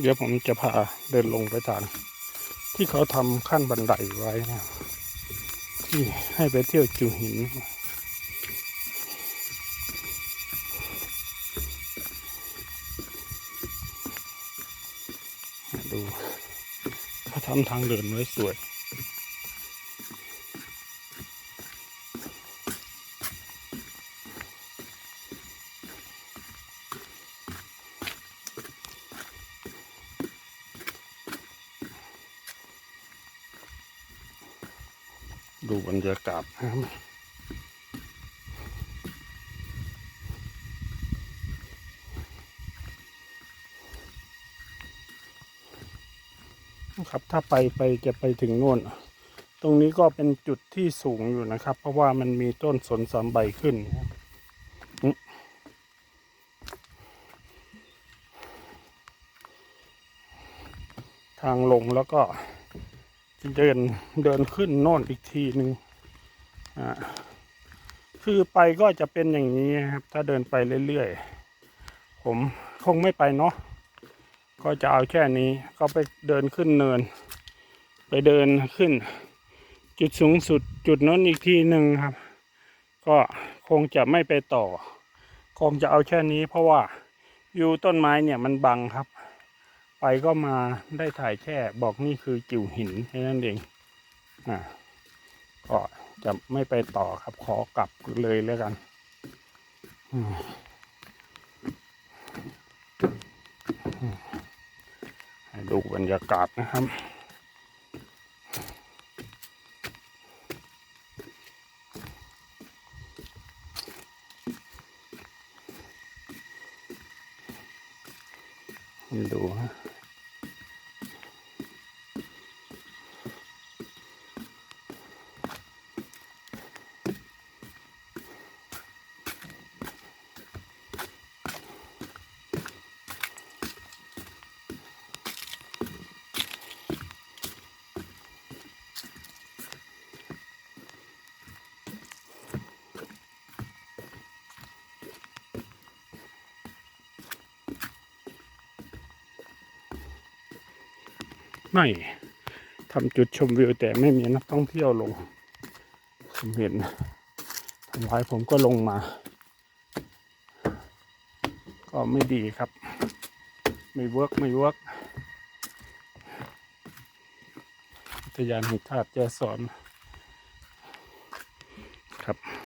เดี๋ยวผมจะพาเดินลงไปทางที่เขาทำขั้นบันไดไว้นะที่ให้ไปเที่ยวจูหิน ดูเขาทำทางเดินไว้สวย ดูบรรยากาศนะครับครับ ถ้าไปไปจะไปถึงโน่น ตรงนี้ก็เป็นจุดที่สูงอยู่นะครับ เพราะว่ามันมีต้นสนสามใบขึ้นครับทางลงแล้วก็ เดินเดินขึ้นโน่นอีกทีหนึ่งอ่าคือไปก็จะเป็นอย่างนี้ครับ ถ้าเดินไปเรื่อยๆ ผมคงไม่ไปเนาะก็จะเอาแค่นี้ก็ไปเดินขึ้นเนิน ไปเดินขึ้น จุดสูงสุดจุดนั้นอีกทีหนึ่งครับ ก็คงจะไม่ไปต่อ คงจะเอาแค่นี้เพราะว่าวิวต้นไม้เนี่ยมันบังครับ ไปก็มาได้ถ่ายแค่บอกนี่คือกิ่วหินแค่นั้นเองอ่าก็จะไม่ไปต่อครับขอกลับเลยแล้วกันให้ดูบรรยากาศนะครับ ให้ ไม่ทำจุดชมวิวแต่ไม่มีนักท่องเที่ยวลง ผมเห็นทำไว้ผมก็ลงมา ก็ไม่ดีครับ ไม่เวิร์กไม่เวิร์กอุทยานแห่งชาติแจสอนครับ